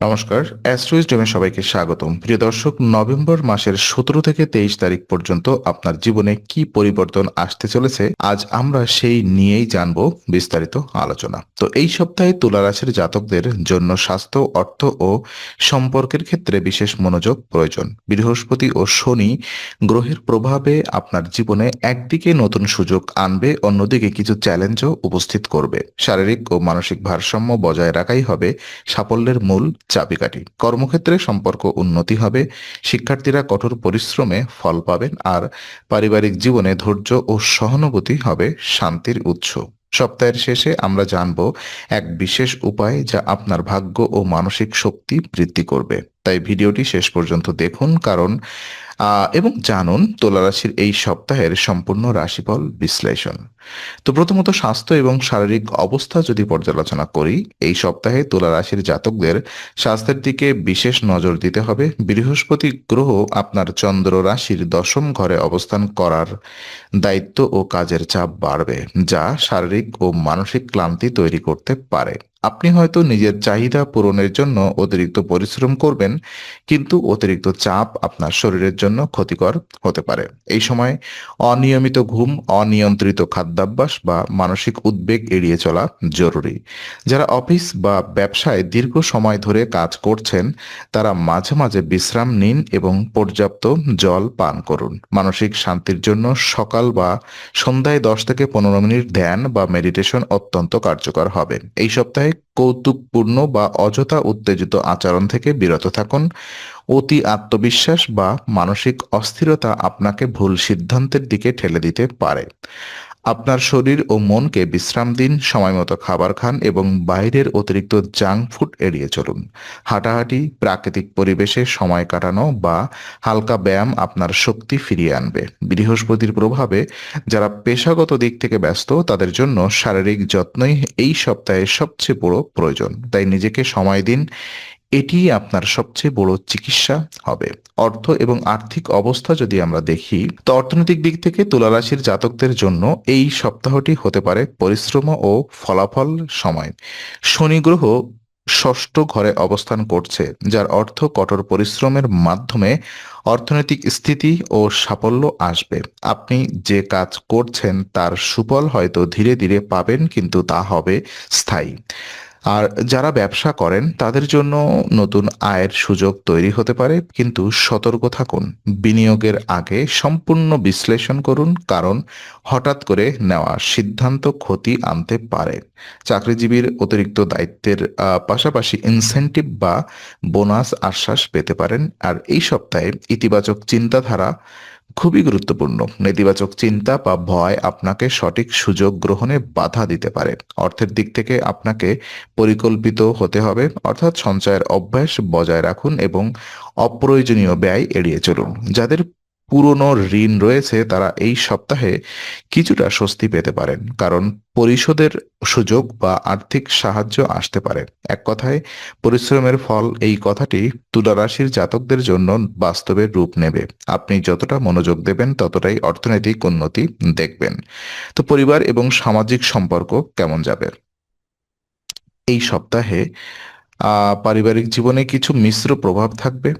নমস্কার, অ্যাস্ট্রোইজডেমে সবাইকে স্বাগতম। প্রিয় দর্শক, নভেম্বর মাসের সতেরো থেকে তেইশ তারিখ পর্যন্ত আপনার জীবনে কি পরিবর্তন আসতে চলেছে, আজ আমরা সেই নিয়েই জানব বিস্তারিত আলোচনা। তো এই সপ্তাহে তুলা রাশির জাতকদের জন্য স্বাস্থ্য, অর্থ ও সম্পর্কের ক্ষেত্রে বিশেষ মনোযোগ প্রয়োজন। বৃহস্পতি ও শনি গ্রহের প্রভাবে আপনার জীবনে একদিকে নতুন সুযোগ আনবে, অন্যদিকে কিছু চ্যালেঞ্জও উপস্থিত করবে। শারীরিক ও মানসিক ভারসাম্য বজায় রাখাই হবে সাফল্যের মূল চাবিকাঠি। কর্মক্ষেত্রে সম্পর্ক উন্নতি হবে, শিক্ষার্থীরা কঠোর পরিশ্রমে ফল পাবেন আর পারিবারিক জীবনে ধৈর্য ও সহানুভূতি হবে শান্তির উৎস। সপ্তাহের শেষে আমরা জানব এক বিশেষ উপায় যা আপনার ভাগ্য ও মানসিক শক্তি বৃদ্ধি করবে। তাই ভিডিওটি শেষ পর্যন্ত দেখুন, কারণ এবং জানুন তুলা রাশির এই সপ্তাহের সম্পূর্ণ রাশিফল বিশ্লেষণ। তো প্রথমত স্বাস্থ্য এবং শারীরিক অবস্থা যদি পর্যালোচনা করি, এই সপ্তাহে তুলা রাশির জাতকদের স্বাস্থ্যের দিকে বিশেষ নজর দিতে হবে। বৃহস্পতি গ্রহ আপনার চন্দ্র রাশির দশম ঘরে অবস্থান করার দায়িত্ব ও কাজের চাপ বাড়বে, যা শারীরিক ও মানসিক ক্লান্তি তৈরি করতে পারে। আপনি হয়তো নিজের চাহিদা পূরণের জন্য অতিরিক্ত পরিশ্রম করবেন, কিন্তু অতিরিক্ত চাপ আপনার শরীরের জন্য ক্ষতিকর হতে পারে। এই সময় অনিয়মিত ঘুম, অনিয়ন্ত্রিত খাদ্যাভ্যাস বা মানসিক উদ্বেগ এড়িয়ে চলা জরুরি। যারা অফিস বা ব্যবসায় দীর্ঘ সময় ধরে কাজ করছেন, তারা মাঝে মাঝে বিশ্রাম নিন এবং পর্যাপ্ত জল পান করুন। মানসিক শান্তির জন্য সকাল বা সন্ধ্যায় দশ থেকে পনেরো মিনিট ধ্যান বা মেডিটেশন অত্যন্ত কার্যকর হবে। এই সপ্তাহে কৌতুকপূর্ণ বা অযথা উত্তেজিত আচরণ থেকে বিরত থাকুন। অতি আত্মবিশ্বাস বা মানসিক অস্থিরতা আপনাকে ভুল সিদ্ধান্তের দিকে ঠেলে দিতে পারে। আপনার শরীর ও মনকে বিশ্রাম দিন সময়মতো খাবার খান এবং বাইরের অতিরিক্ত জাঙ্ক ফুড এড়িয়ে চলুন। হাঁটাহাঁটি, প্রাকৃতিক পরিবেশে সময় কাটানো বা হালকা ব্যায়াম আপনার শক্তি ফিরিয়ে আনবে। বৃহস্পতির প্রভাবে যারা পেশাগত দিক থেকে ব্যস্ত, তাদের জন্য শারীরিক যত্নই এই সপ্তাহে সবচেয়ে বড় প্রয়োজন। তাই নিজেকে সময় দিন এটি আপনার সবচেয়ে বড় চিকিৎসা হবে। অর্থ এবং আর্থিক অবস্থা যদি আমরা দেখি, তো অর্থনৈতিক দিক থেকে তুলারাশির জাতকদের জন্য এই সপ্তাহটি হতে পারে পরিশ্রম ও ফলাফল সময়। শনি গ্রহ ষষ্ঠ ঘরে অবস্থান করছে, যার অর্থ কঠোর পরিশ্রমের মাধ্যমে অর্থনৈতিক স্থিতি ও সাফল্য আসবে। আপনি যে কাজ করছেন তার সুফল হয়তো ধীরে ধীরে পাবেন, কিন্তু তা হবে স্থায়ী। আর যারা ব্যবসা করেন, তাদের জন্য নতুন আয়ের সুযোগ তৈরি হতে পারে, কিন্তু সতর্ক থাকুন। বিনিয়োগের আগে সম্পূর্ণ বিশ্লেষণ করুন, কারণ হঠাৎ করে নেওয়া সিদ্ধান্ত ক্ষতি আনতে পারে। চাকরিজীবীর অতিরিক্ত দায়িত্বের পাশাপাশি ইনসেনটিভ বা বোনাস আশ্বাস পেতে পারেন। আর এই সপ্তাহে ইতিবাচক চিন্তাধারা খুবই গুরুত্বপূর্ণ। নেতিবাচক চিন্তা বা ভয় আপনাকে সঠিক সুযোগ গ্রহণে বাধা দিতে পারে। অর্থের দিক থেকে আপনাকে পরিকল্পিত হতে হবে, অর্থাৎ সঞ্চয়ের অভ্যাস বজায় রাখুন এবং অপ্রয়োজনীয় ব্যয় এড়িয়ে চলুন। যাদের পুরনো ঋণ রয়েছে, তারা এই সপ্তাহে কিছুটা স্বস্তি পেতে পারেন। কারণ পরিশোধের সুযোগ বা আর্থিক সাহায্য আসতে পারে। এক কথায়, পরিশ্রমের ফল এই কথাটি তুলা রাশির জাতকদের জন্য বাস্তবে রূপ নেবে। আপনি যতটা মনোযোগ দেবেন, ততটাই অর্থনৈতিক উন্নতি দেখবেন। তো পরিবার এবং সামাজিক সম্পর্ক কেমন যাবে? এই সপ্তাহে পারিবারিক জীবনে কিছু মিশ্র প্রভাব থাকবে।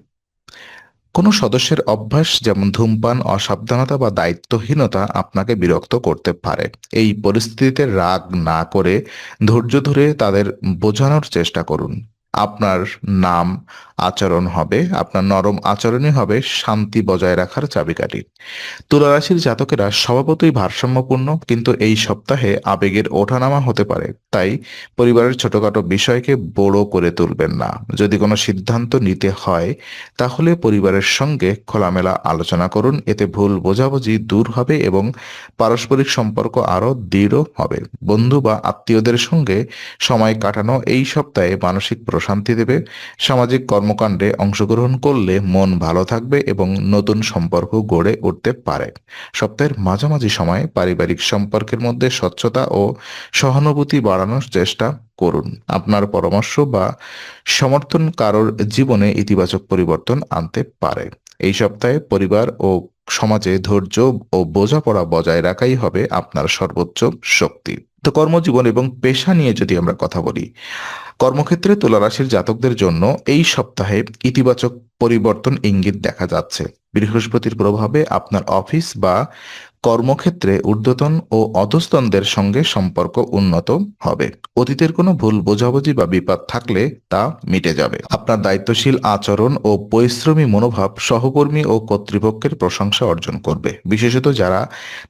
কোনো সদস্যের অভ্যাস যেমন ধূমপান, অসাবধানতা বা দায়িত্বহীনতা আপনাকে বিরক্ত করতে পারে। এই পরিস্থিতিতে রাগ না করে ধৈর্য ধরে তাদের বোঝানোর চেষ্টা করুন। আপনার নাম আচরণ হবে, আপনার নরম আচরণই হবে শান্তি বজায় রাখার চাবিকাঠি। তুলা রাশির জাতকেরা স্বভাবতই ভারসাম্যপূর্ণ, কিন্তু এই সপ্তাহে আবেগের ওঠানামা হতে পারে, তাই পরিবারের ছোটখাটো বিষয়কে বড় করে তুলবেন না। যদি কোনো সিদ্ধান্ত নিতে হয়, তাহলে পরিবারের সঙ্গে খোলামেলা আলোচনা করুন, এতে ভুল বোঝাবুঝি দূর হবে এবং পারস্পরিক সম্পর্ক আরও দৃঢ় হবে। বন্ধু বা আত্মীয়দের সঙ্গে সময় কাটানো এই সপ্তাহে মানসিক প্রশান্তি দেবে, সামাজিক কর্মকাণ্ডে অংশগ্রহণ করলে মন ভালো থাকবে এবং নতুন সম্পর্ক গড়ে উঠতে পারে। সপ্তাহের মাঝামাঝি সময়ে পারিবারিক সম্পর্কের মধ্যে স্বচ্ছতা ও সহানুভূতি বাড়ানোর চেষ্টা করুন। আপনার পরামর্শ বা সমর্থন কারোর জীবনে ইতিবাচক পরিবর্তন আনতে পারে। এই সপ্তাহে পরিবার ও সমাজে ধৈর্য ও বোঝাপড়া বজায় রাখাই হবে আপনার সর্বোচ্চ শক্তি। তো কর্মজীবন এবং পেশা নিয়ে যদি আমরা কথা বলি, কর্মক্ষেত্রে তুলা রাশির জাতকদের জন্য এই সপ্তাহে ইতিবাচক পরিবর্তন ইঙ্গিত দেখা যাচ্ছে। বৃহস্পতির প্রভাবে আপনার অফিস বা কর্মক্ষেত্রে ঊর্ধ্বতন ও অধস্তনদের সঙ্গে সম্পর্ক উন্নত হবে। অতীতের কোনো ভুল, বোঝাবুঝি বা বিপদ থাকলে তা মিটে যাবে। আপনার দায়িত্বশীল আচরণ ও পরিশ্রমী মনোভাব সহকর্মী ও কর্তৃপক্ষের প্রশংসা অর্জন করবে। বিশেষত যারা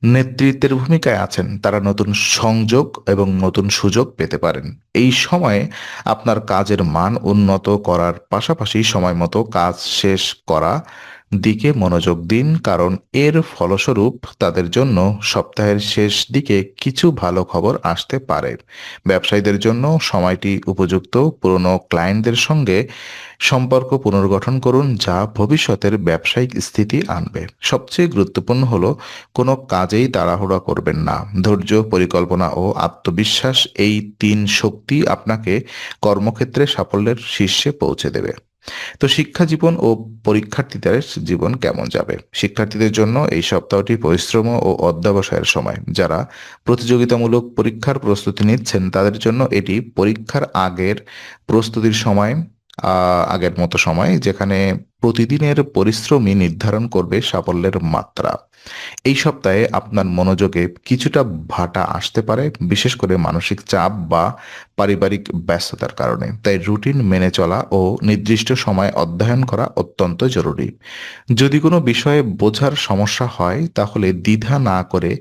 নেতৃত্বের ভূমিকায় আছেন, তারা নতুন সংযোগ এবং নতুন সুযোগ পেতে পারেন। এই সময়ে আপনার কাজের মান উন্নত করার পাশাপাশি সময় মতো কাজ শেষ করা দিকে মনোযোগ দিন, কারণ এর ফলস্বরূপ তাদের জন্য সপ্তাহের শেষ দিকে কিছু ভালো খবর আসতে পারে। ব্যবসায়ীদের জন্য সময়টি উপযুক্ত, পুরনো ক্লায়েন্টদের সঙ্গে সম্পর্ক পুনর্গঠন করুন, যা ভবিষ্যতের ব্যবসায়িক স্থিতি আনবে। সবচেয়ে গুরুত্বপূর্ণ হলো, কোনো কাজেই তাড়াহুড়া করবেন না। ধৈর্য, পরিকল্পনা ও আত্মবিশ্বাস এই তিন শক্তি আপনাকে কর্মক্ষেত্রে সাফল্যের শীর্ষে পৌঁছে দেবে। তো শিক্ষা জীবন ও পরীক্ষার্থীদের জীবন কেমন যাবে? শিক্ষার্থীদের জন্য এই সপ্তাহটি পরিশ্রম ও অধ্যবসায়ের সময়। যারা প্রতিযোগিতামূলক পরীক্ষার প্রস্তুতি নিচ্ছেন, তাদের জন্য এটি পরীক্ষার আগের প্রস্তুতির সময় আগের মতো সময়, যেখানে প্রতিদিনের পরিশ্রমই নির্ধারণ করবে সাফল্যের মাত্রা। এই সপ্তাহে আপনার মনোযোগে কিছুটা ভাটা আসতে পারে, বিশেষ করে মানসিক চাপ বা পারিবারিক ব্যস্ততার কারণে। তাই রুটিন মেনে চলা ও নির্দিষ্ট সময় অধ্যয়ন করা অত্যন্ত জরুরি। যদি কোনো বিষয়ে বোঝার সমস্যা হয়, তাহলে দ্বিধা না করে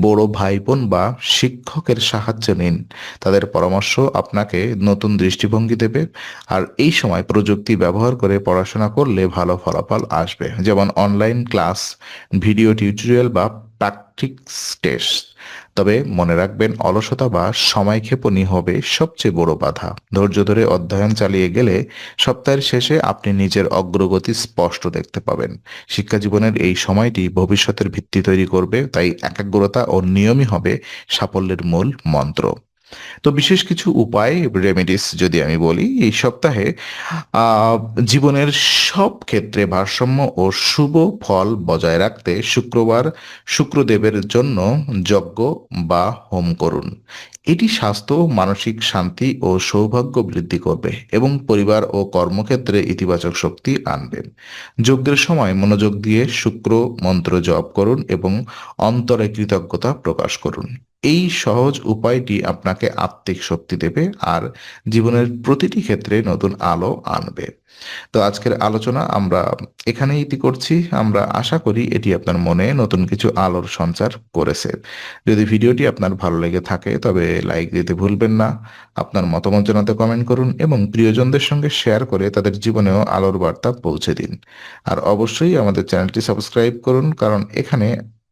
বড় ভাই বোন বা শিক্ষকের সাহায্য নিন। তাদের পরামর্শ আপনাকে নতুন দৃষ্টিভঙ্গি দেবে আর এই সময় প্রযুক্তি ব্যবহার করে পড়াশোনা করলে ভালো ফলাফল আসবে। যেমন অনলাইন ক্লাস ভিডিও টিউটোরিয়াল বা প্র্যাকটিক্স টেস্ট। তবে মনে রাখবেন, অলসতা বা সময়ক্ষেপণই হবে সবচেয়ে বড় বাধা। ধৈর্য ধরে অধ্যয়ন চালিয়ে গেলে সপ্তাহের শেষে আপনি নিজের অগ্রগতি স্পষ্ট দেখতে পাবেন। শিক্ষা জীবনের এই সময়টি ভবিষ্যতের ভিত্তি তৈরি করবে, তাই একাগ্রতা ও নিয়মই হবে সাফল্যের মূল মন্ত্র। তো বিশেষ কিছু উপায় রেমেডিস যদি আমি বলি, এই সপ্তাহে জীবনের সব ক্ষেত্রে ভারসাম্য ও শুভ ফল বজায় রাখতে শুক্রবার শুক্রদেবের জন্য যজ্ঞ বা হোম করুন। এটি স্বাস্থ্য, মানসিক শান্তি ও সৌভাগ্য বৃদ্ধি করবে এবং পরিবার ও কর্মক্ষেত্রে ইতিবাচক শক্তি আনবে। যজ্ঞের সময় মনোযোগ দিয়ে শুক্র মন্ত্র জপ করুন এবং অন্তরে কৃতজ্ঞতা প্রকাশ করুন। এই সহজ উপায়টি আপনাকে আত্মিক শক্তি দেবে আর জীবনের প্রতিটি ক্ষেত্রে নতুন আলো আনবে। তো আজকের আলোচনা আমরা এখানেই ইতি করছি। আমরা আশা করি এটি আপনার মনে নতুন কিছু আলোর সঞ্চার করেছে। যদি ভিডিওটি আপনার ভালো লেগে থাকে, তবে লাইক দিতে ভুলবেন না। আপনার মতামত জানাতে কমেন্ট করুন এবং প্রিয়জনদের সঙ্গে শেয়ার করে তাদের জীবনেও আলোর বার্তা পৌঁছে দিন। আর অবশ্যই আমাদের চ্যানেলটি সাবস্ক্রাইব করুন, কারণ এখানে